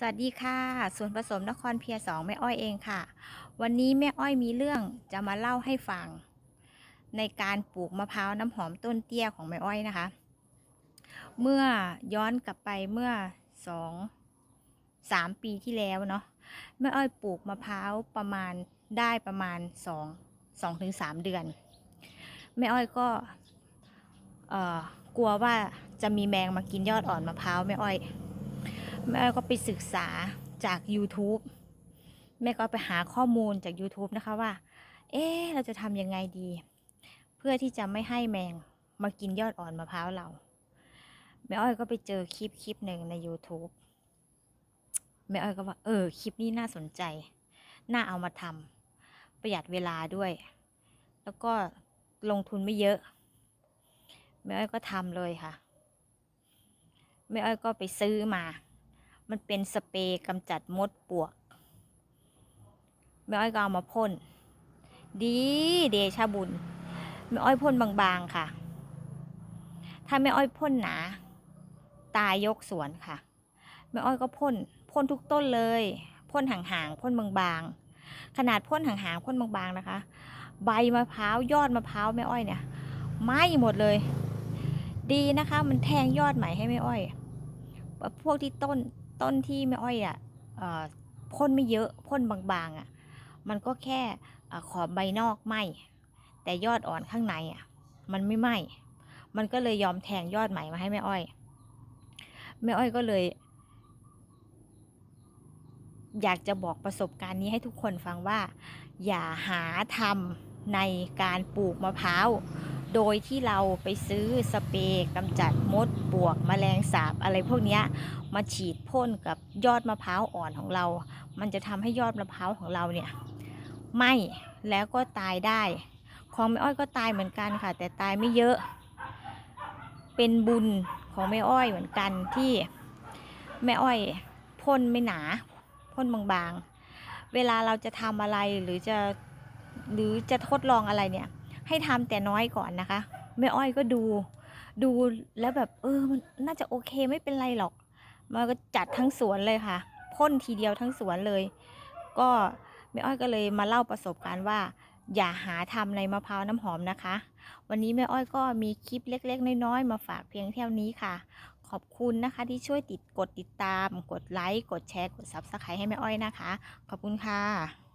สวัสดีค่ะ ส่วนผสมนครเพียสองแม่อ้อยเองค่ะ วันนี้แม่อ้อยมีเรื่องจะมาเล่าให้ฟัง ในการปลูกมะพร้าวน้ำหอมต้นเตี้ยของแม่อ้อยนะคะ เมื่อย้อนกลับไปเมื่อสองสามปีที่แล้วเนาะแม่อ้อยปลูกมะพร้าวประมาณได้ประมาณสองสองถึงสามเดือนแม่อ้อยก็เออกลัวว่าจะมีแมงมากินยอดอ่อนมะพร้าวแม่อ้อย แม่ก็ไปศึกษาจาก YouTube แม่ก็ไปหาข้อมูลจาก YouTube นะคะว่า เอ๊เราจะทำยังไงดี เพื่อที่จะไม่ให้แมงมากินยอดอ่อนมะพร้าวเรา แม่อ้อยก็ไปเจอคลิปคลิปหนึ่งใน YouTube แม่อ้อยก็ว่าเออคลิปนี้น่าสนใจ น่าเอามาทำประหยัดเวลาด้วย แล้วก็ลงทุนไม่เยอะ แม่อ้อยก็ทำเลยค่ะแม่อ้อยก็ไปซื้อมา มันเป็นสเปรย์กำจัดมดปลวกแม่อ้อยก็เอามาพ่น ดีเดชะบุญแม่อ้อยพ่นบางๆค่ะ ถ้าแม่อ้อยพ่นหนา ตายยกสวนค่ะแม่อ้อยก็พ่นพ่นทุกต้นเลยพ่นห่างๆพ่นบางๆขนาดพ่นห่างๆพ่นบางๆนะคะ ใบมะพร้าวยอดมะพร้าวแม่อ้อยเนี่ยไหม้หมดเลย ดีนะคะ มันแทงยอดใหม่ให้แม่อ้อย พวกที่ต้น ต้นที่แม่อ้อยอะเอ่อพ่นไม่เยอะพ่นบางๆอะมันก็แค่อขอบใบนอกไหมแต่ยอดอ่อนข้างในอะมันไม่ไหมมันก็เลยยอมแทงยอดใหม่มาให้แม่อ้อยแม่อ้อยก็เลย อยากจะบอกประสบการณ์นี้ให้ทุกคนฟังว่า อย่าหาทำในการปลูกมะพร้าว โดยที่เราไปซื้อสเปรย์กำจัดมดปวกแมลงสาบอะไรพวกนี้มาฉีดพ่นกับยอดมะพร้าวอ่อนของเรา มันจะทำให้ยอดมะพร้าวของเราเนี่ยไหม้แล้วก็ตายได้ ของแม่อ้อยก็ตายเหมือนกันค่ะ แต่ตายไม่เยอะ เป็นบุญของแม่อ้อยเหมือนกันที่แม่อ้อยพ่นไม่หนาพ่นบางๆ เวลาเราจะทำอะไรหรือจะหรือจะทดลองอะไรเนี่ย ให้ทำแต่น้อยก่อนนะคะแม่อ้อยก็ดู ดูแล้วแบบเออมันน่าจะโอเคไม่เป็นไรหรอกมันก็จัดทั้งสวนเลยค่ะพ่นทีเดียวทั้งสวนเลย ก็แม่อ้อยก็เลยมาเล่าประสบการณ์ว่า อย่าหาทำในมะพร้าวน้ำหอมนะคะ วันนี้แม่อ้อยก็มีคลิปเล็ก ๆ น้อยๆมาฝากเพียงเท่านี้ค่ะ ขอบคุณนะคะที่ช่วยติดกดติดตาม กดไลค์กดแชร์กด Subscribe ให้แม่อ้อยนะคะ ขอบคุณค่ะ